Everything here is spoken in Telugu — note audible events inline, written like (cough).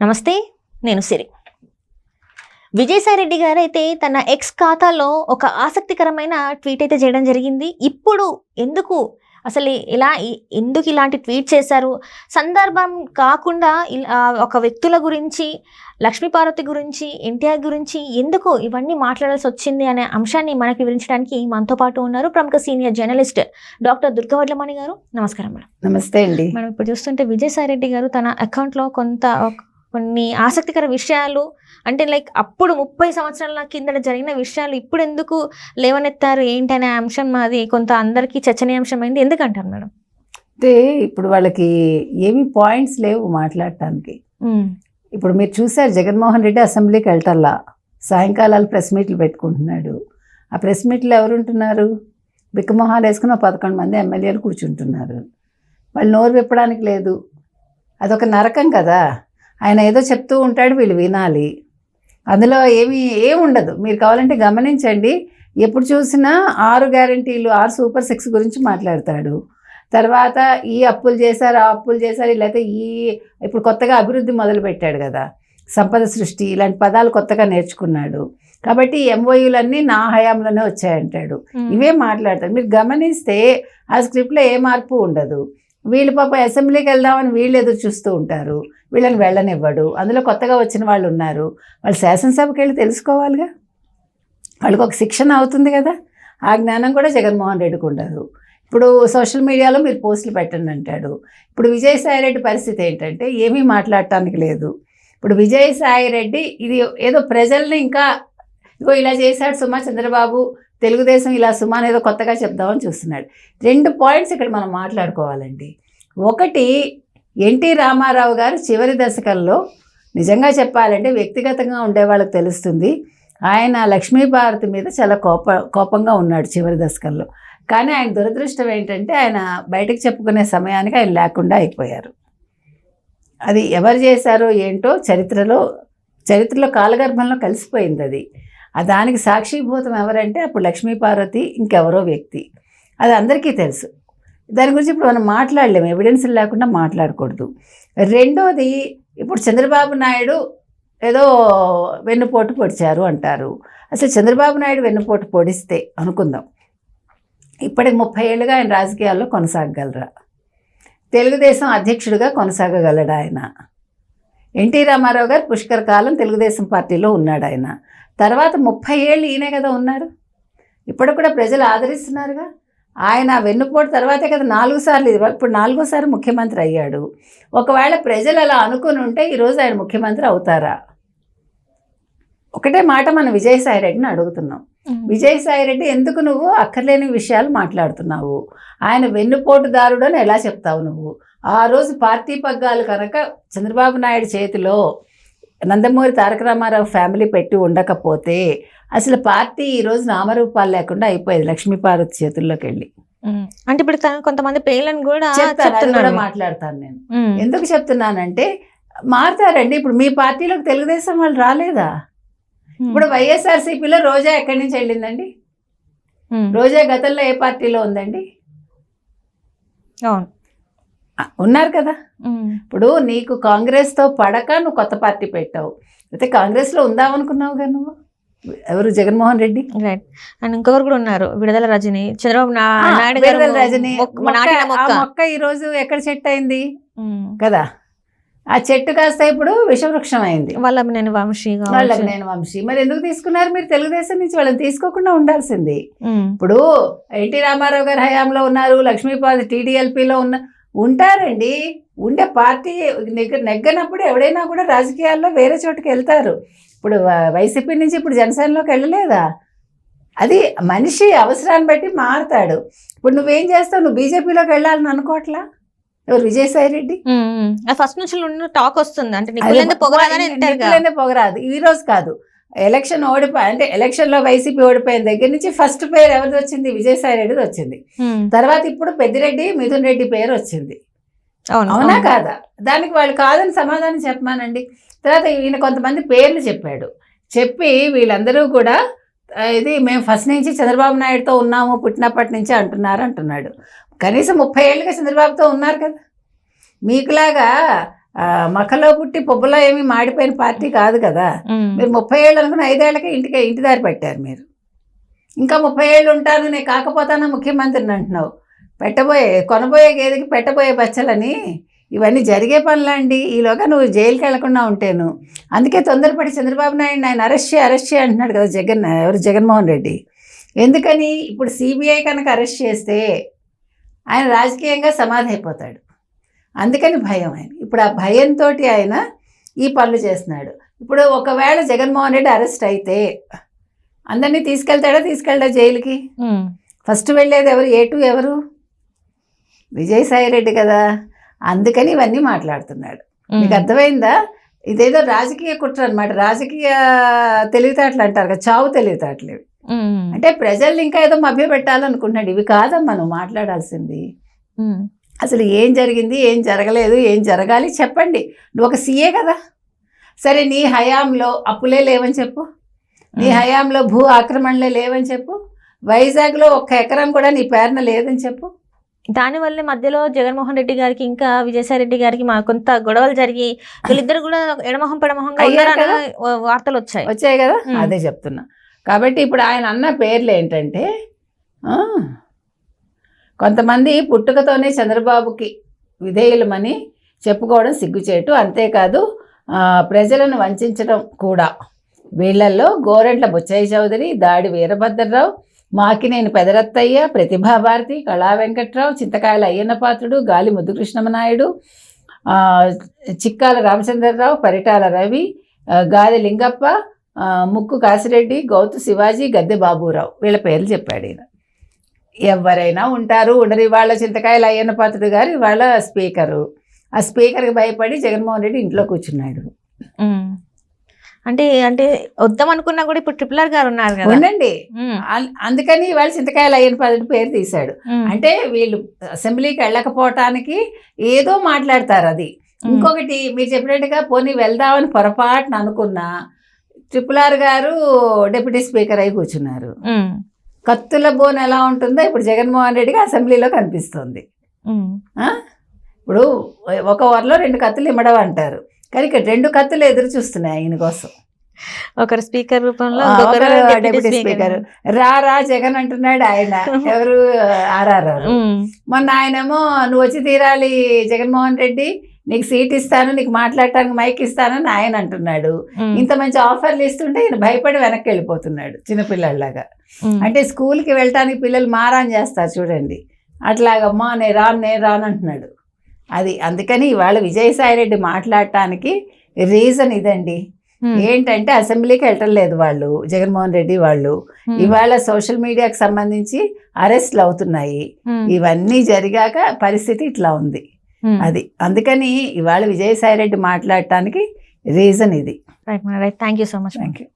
నమస్తే నేను సిరి. విజయసాయిరెడ్డి గారు అయితే తన ఎక్స్ ఖాతాలో ఒక ఆసక్తికరమైన ట్వీట్ అయితే చేయడం జరిగింది. ఇప్పుడు ఎందుకు అసలు ఇలా ఎందుకు ఇలాంటి ట్వీట్ చేశారు? సందర్భం కాకుండా ఒక వ్యక్తుల గురించి లక్ష్మీపార్వతి గురించి ఎన్టీఆర్ గురించి ఎందుకు ఇవన్నీ మాట్లాడాల్సి వచ్చింది అనే అంశాన్ని మనకి వివరించడానికి మనతో పాటు ఉన్నారు ప్రముఖ సీనియర్ జర్నలిస్ట్ డాక్టర్ దుర్గవడ్లమణి గారు. నమస్కారం మేడం. నమస్తే అండి. మనం ఇప్పుడు చూస్తుంటే విజయసాయిరెడ్డి గారు తన అకౌంట్లో కొంత కొన్ని ఆసక్తికర విషయాలు. అంటే లైక్ అప్పుడు ముప్పై సంవత్సరాల కిందట జరిగిన విషయాలు ఇప్పుడు ఎందుకు లేవనెత్తారు? ఏంటనే అంశం అది కొంత అందరికీ చర్చనీయాంశమైంది. ఎందుకంటారు మేడం? అయితే ఇప్పుడు వాళ్ళకి ఏమీ పాయింట్స్ లేవు మాట్లాడటానికి. ఇప్పుడు మీరు చూసారు జగన్మోహన్ రెడ్డి అసెంబ్లీకి వెళ్ళటల్లా సాయంకాలాలు ప్రెస్ మీట్లు పెట్టుకుంటున్నాడు. ఆ ప్రెస్ మీట్లు ఎవరు ఉంటున్నారు బిక్కమొహాలు వేసుకుని పదకొండు మంది ఎమ్మెల్యేలు కూర్చుంటున్నారు. వాళ్ళు నోరు విప్పడానికి లేదు. అదొక నరకం కదా. ఆయన ఏదో చెప్తూ ఉంటాడు వీళ్ళు వినాలి. అందులో ఏమీ ఏం ఉండదు. మీరు కావాలంటే గమనించండి. ఎప్పుడు చూసినా ఆరు గ్యారంటీలు ఆరు సూపర్ సిక్స్ గురించి మాట్లాడతాడు. తర్వాత ఈ అప్పులు చేశారు ఆ అప్పులు చేశారు లేకపోతే ఈ ఇప్పుడు కొత్తగా అభివృద్ధి మొదలు పెట్టాడు కదా. సంపద సృష్టి ఇలాంటి పదాలు కొత్తగా నేర్చుకున్నాడు. కాబట్టి ఎంఓయూలన్నీ నా హయాంలోనే వచ్చాయంటాడు. ఇవే మాట్లాడతారు మీరు గమనిస్తే ఆ స్క్రిప్ట్లో ఏ మార్పు ఉండదు. వీళ్ళు పాప అసెంబ్లీకి వెళ్దామని వీళ్ళు ఎదురు చూస్తూ ఉంటారు. వీళ్ళని వెళ్ళనివ్వడు. అందులో కొత్తగా వచ్చిన వాళ్ళు ఉన్నారు. వాళ్ళు శాసనసభకి వెళ్ళి తెలుసుకోవాలిగా? వాళ్ళకి ఒక శిక్షణ అవుతుంది కదా? ఆ జ్ఞానం కూడా జగన్మోహన్ రెడ్డికి ఉండదు. ఇప్పుడు సోషల్ మీడియాలో మీరు పోస్టులు పెట్టండి అంటాడు. ఇప్పుడు విజయసాయి రెడ్డి పరిస్థితి ఏంటంటే ఏమీ మాట్లాడటానికి లేదు. ఇప్పుడు విజయసాయి రెడ్డి ఇది ఏదో ప్రజల్ని ఇంకా ఇగో ఇలా చేశాడు సుమా చంద్రబాబు తెలుగుదేశం ఇలా సుమాన్ ఏదో కొత్తగా చెప్దామని చూస్తున్నాడు. రెండు పాయింట్స్ ఇక్కడ మనం మాట్లాడుకోవాలండి. ఒకటి ఎన్టీ రామారావు గారు చివరి దశకంలో నిజంగా చెప్పాలంటే వ్యక్తిగతంగా ఉండే వాళ్ళకి తెలుస్తుంది. ఆయన లక్ష్మీభారతి మీద చాలా కోప కోపంగా ఉన్నాడు చివరి దశకంలో. కానీ ఆయన దురదృష్టం ఏంటంటే ఆయన బయటకు చెప్పుకునే సమయానికి ఆయన లేకుండా అయిపోయారు. అది ఎవరు చేశారో ఏంటో చరిత్రలో చరిత్రలో కాలగర్భంలో కలిసిపోయింది అది. దానికి సాక్షిభూతం ఎవరంటే అప్పుడు లక్ష్మీపార్వతి ఇంకెవరో వ్యక్తి. అది అందరికీ తెలుసు. దాని గురించి ఇప్పుడు మనం మాట్లాడలేము. ఎవిడెన్స్ లేకుండా మాట్లాడకూడదు. రెండోది ఇప్పుడు చంద్రబాబు నాయుడు ఏదో వెన్నుపోటు పొడిచారు అంటారు. అసలు చంద్రబాబు నాయుడు వెన్నుపోటు పొడిస్తే అనుకుందాం. ఇప్పటికి ముప్పై ఏళ్ళుగా ఆయన రాజకీయాల్లో కొనసాగగలరా? తెలుగుదేశం అధ్యక్షుడిగా కొనసాగగలడా ఆయన? ఎన్టీ రామారావు గారు పుష్కర కాలం తెలుగుదేశం పార్టీలో ఉన్నాడు ఆయన తర్వాత ముప్పై ఏళ్ళు ఈయనే కదా ఉన్నారు. ఇప్పుడు కూడా ప్రజలు ఆదరిస్తున్నారుగా. ఆయన వెన్నుపోటు తర్వాతే కదా నాలుగు సార్లు ఇప్పుడు నాలుగోసారి ముఖ్యమంత్రి అయ్యాడు. ఒకవేళ ప్రజలు అలా అనుకుని ఉంటే ఈరోజు ఆయన ముఖ్యమంత్రి అవుతారా? ఒకటే మాట మనం విజయసాయి రెడ్డిని అడుగుతున్నాం. విజయసాయి రెడ్డి ఎందుకు నువ్వు అక్కర్లేని విషయాలు మాట్లాడుతున్నావు? ఆయన వెన్నుపోటుదారుడు అని ఎలా చెప్తావు నువ్వు? ఆ రోజు పార్టీ పగ్గాలు కనుక చంద్రబాబు నాయుడు చేతిలో నందమూరి తారక రామారావు ఫ్యామిలీ పెట్టి ఉండకపోతే అసలు పార్టీ ఈరోజు నామరూపాలు లేకుండా అయిపోయేది లక్ష్మీపార్వతి చేతుల్లోకి వెళ్ళి. అంటే ఇప్పుడు తను కొంతమంది పేర్లను కూడా చెప్తాను అది కూడా చెప్తున్నారు మాట్లాడతాను నేను. ఎందుకు చెప్తున్నానంటే మారుతారండి ఇప్పుడు మీ పార్టీలోకి తెలుగుదేశం వాళ్ళు రాలేదా. ఇప్పుడు వైఎస్ఆర్సీపీలో రోజా ఎక్కడి నుంచి వెళ్ళిందండి. రోజా గతంలో ఏ పార్టీలో ఉందండి అవును ఉన్నారు కదా. ఇప్పుడు నీకు కాంగ్రెస్తో పడక నువ్వు కొత్త పార్టీ పెట్టావు. అయితే కాంగ్రెస్లో ఉందామనుకున్నావుగా నువ్వు? ఎవరు? జగన్మోహన్ రెడ్డి? రైట్ అండ్ ఇంకొకరు కూడా ఉన్నారు. విడుదల రజని. చంద్రబాబు నాయుడు విడుదల రజని. మొక్క- మొక్క- నాటిన ఆ మొక్క మొక్క ఈ రోజు ఎక్కడ చెట్టు అయింది. కదా. ఆ చెట్టు కాస్త ఇప్పుడు విషవృక్షం అయింది. వాళ్ళ నేను వంశీ. వాళ్ళకి నేను వంశీ. మరి ఎందుకు తీసుకున్నారు? మీరు తెలుగుదేశం నుంచి వాళ్ళని తీసుకోకుండా ఉండాల్సింది. ఇప్పుడు ఎన్టీ రామారావు గారి హయాంలో ఉన్నారు లక్ష్మీపాద టీడీఎల్పీలో ఉన్న ఉంటారండి. ఉండే పార్టీ నెగ్గ నెగ్గనప్పుడు ఎవడైనా కూడా రాజకీయాల్లో వేరే చోటుకి వెళ్తారు. ఇప్పుడు వైసీపీ నుంచి ఇప్పుడు జనసేనలోకి వెళ్ళలేదా? అది మనిషి అవసరాన్ని బట్టి మారుతాడు. ఇప్పుడు నువ్వేం చేస్తావు? నువ్వు బీజేపీలోకి వెళ్ళాలని అనుకోవట్లా? ఎవరు? విజయసాయి రెడ్డి? ఫస్ట్ నుంచి టాక్ వస్తుంది. అంటే పొగరాదు. ఈ రోజు కాదు. ఎలక్షన్ ఓడిపోయి అంటే ఎలక్షన్లో వైసీపీ ఓడిపోయిన దగ్గర నుంచి ఫస్ట్ పేరు ఎవరిది వచ్చింది? విజయసాయి రెడ్డిది వచ్చింది. తర్వాత ఇప్పుడు పెద్దిరెడ్డి మిథున్ రెడ్డి పేరు వచ్చింది. అవును. కాదా? దానికి వాళ్ళు కాదని సమాధానం చెప్పమానండి తర్వాత ఈయన కొంతమంది పేర్లు చెప్పాడు. చెప్పి వీళ్ళందరూ కూడా ఇది మేము ఫస్ట్ నుంచి చంద్రబాబు నాయుడుతో ఉన్నాము పుట్టినప్పటి నుంచి అంటున్నారు అంటున్నాడు. కనీసం ముప్పై ఏళ్ళుగా చంద్రబాబుతో ఉన్నారు కదా. మీకులాగా మఖలో పుట్టి పొబ్బలో ఏమీ మాడిపోయిన పార్టీ కాదు కదా. మీరు ముప్పై ఏళ్ళు అనుకున్న ఐదేళ్ళకే ఇంటికి ఇంటి దారి పెట్టారు మీరు. ఇంకా ముప్పై ఏళ్ళు ఉంటాను నేను కాకపోతానా ముఖ్యమంత్రిని అంటున్నావు. పెట్టబోయే కొనబోయే గేదెకి పెట్టబోయే బచ్చలని ఇవన్నీ జరిగే పనులండి ఈలోగా నువ్వు జైలుకి వెళ్ళకుండా ఉంటాను. అందుకే తొందరపడి చంద్రబాబు నాయుడు ఆయన అరెస్ట్ చేయి అరెస్ట్ చేయి అంటున్నాడు కదా జగన్ ఎవరు? జగన్మోహన్ రెడ్డి. ఎందుకని? ఇప్పుడు సిబిఐ కనుక అరెస్ట్ చేస్తే ఆయన రాజకీయంగా సమాధి అయిపోతాడు. అందుకని భయం ఆయన. ఇప్పుడు ఆ భయంతో ఆయన ఈ పనులు చేస్తున్నాడు. ఇప్పుడు ఒకవేళ జగన్మోహన్ రెడ్డి అరెస్ట్ అయితే అందరినీ తీసుకెళ్తాడా తీసుకెళ్ళడా జైలుకి. ఫస్ట్ వెళ్ళేది ఎవరు? ఏ టూ ఎవరు? విజయసాయి రెడ్డి కదా. అందుకని ఇవన్నీ మాట్లాడుతున్నాడు. మీకు అర్థమైందా? ఇదేదో రాజకీయ కుట్ర అనమాట రాజకీయ తెలివితేటలు అంటారు కదా చావు తెలివితేటలు ఇవి. అంటే ప్రజల్ని ఇంకా ఏదో మభ్య పెట్టాలనుకుంటున్నాడు ఇవి కాదమ్మా నువ్వు మాట్లాడాల్సింది. అసలు ఏం జరిగింది ఏం జరగలేదు ఏం జరగాలి చెప్పండి. నువ్వు ఒక సీఏ కదా. సరే నీ హయాంలో అప్పులే లేవని చెప్పు. నీ హయాంలో భూ ఆక్రమణలే లేవని చెప్పు. వైజాగ్లో ఒక్క ఎకరం కూడా నీ పేరున లేదని చెప్పు. దాని వల్లే మధ్యలో జగన్మోహన్ రెడ్డి గారికి ఇంకా విజయసాయి రెడ్డి గారికి మా కొంత గొడవలు జరిగి వీళ్ళిద్దరు కూడా ఎడమొహం పెడమొహంగా వార్తలు వచ్చాయి. వచ్చాయి కదా. అదే చెప్తున్నా. కాబట్టి ఇప్పుడు ఆయన అన్న పేర్లు ఏంటంటే కొంతమంది పుట్టుకతోనే చంద్రబాబుకి విధేయులమని చెప్పుకోవడం సిగ్గుచేటు. అంతేకాదు ప్రజలను వంచడం కూడా. వీళ్ళల్లో గోరెంట్ల బుచ్చయ్య చౌదరి దాడి వీరభద్రరావు మాకినేని పెదరత్తయ్య ప్రతిభాభారతి కళా వెంకట్రావు చింతకాయల అయ్యన్న పాత్రుడు గాలి ముద్దుకృష్ణమనాయుడు చిక్కాల రామచంద్రరావు పరిటాల రవి గాలి లింగప్ప ముక్కు కాసిరెడ్డి గౌతు శివాజీ గద్దె బాబురావు. వీళ్ళ పేర్లు చెప్పాడు ఈయన. ఎవరైనా ఉంటారు. ఉండరు. ఇవాళ చింతకాయల అయ్యన్న పాత్రుడు గారు ఇవాళ స్పీకరు. ఆ స్పీకర్కి భయపడి జగన్మోహన్ రెడ్డి ఇంట్లో కూర్చున్నాడు. అంటే అంటే వద్దాం అనుకున్నా కూడా ఇప్పుడు ట్రిపుల్ ఆర్ గారు ఉన్నారు కదా. ఉండండి. అందుకని ఇవాళ చింతకాయల అయ్యన్న పాత్రుడు పేరు తీశాడు. అంటే వీళ్ళు అసెంబ్లీకి వెళ్ళకపోవటానికి ఏదో మాట్లాడతారు అది. ఇంకొకటి మీరు చెప్పినట్టుగా పోనీ వెళ్దామని పొరపాటున అనుకున్నా ట్రిపుల్ ఆర్ గారు డిప్యూటీ స్పీకర్ అయి కూర్చున్నారు. కత్తుల బోన్ ఎలా ఉంటుందో ఇప్పుడు జగన్మోహన్ రెడ్డికి అసెంబ్లీలో కనిపిస్తుంది? ఇప్పుడు ఒక వరలో రెండు కత్తులు ఇమ్మడవ అంటారు. కానీ ఇక్కడ రెండు కత్తులు ఎదురు చూస్తున్నాయి ఆయన కోసం. ఒకరు స్పీకర్ రూపంలో డిప్యూటీ స్పీకర్. రా రా జగన్ అంటున్నాడు ఆయన. (laughs) ఎవరు ఆర్ఆర్ఆర్. మొన్న ఆయనేమో నువ్వు వచ్చి తీరాలి జగన్మోహన్ రెడ్డి. నీకు సీట్ ఇస్తాను నీకు మాట్లాడటానికి మైక్ ఇస్తానని ఆయన అంటున్నాడు. ఇంత మంచి ఆఫర్లు ఇస్తుంటే ఈయన భయపడి వెనక్కి వెళ్ళిపోతున్నాడు చిన్నపిల్లల్లాగా. అంటే స్కూల్కి వెళ్ళటానికి పిల్లలు మారాన్ చేస్తారు చూడండి అట్లాగమ్మా నేను రాను నేను రాను అంటున్నాడు అది అందుకని ఇవాళ విజయసాయి రెడ్డి మాట్లాడటానికి రీజన్ ఇదండి. ఏంటంటే అసెంబ్లీకి వెళ్ళటం లేదు వాళ్ళు జగన్మోహన్ రెడ్డి వాళ్ళు. ఇవాళ సోషల్ మీడియాకి సంబంధించి అరెస్ట్లు అవుతున్నాయి. ఇవన్నీ జరిగాక పరిస్థితి ఇట్లా ఉంది. అది. అందుకని ఇవాళ విజయసాయి రెడ్డి మాట్లాడటానికి రీజన్ ఇది. Right thank you so much thank you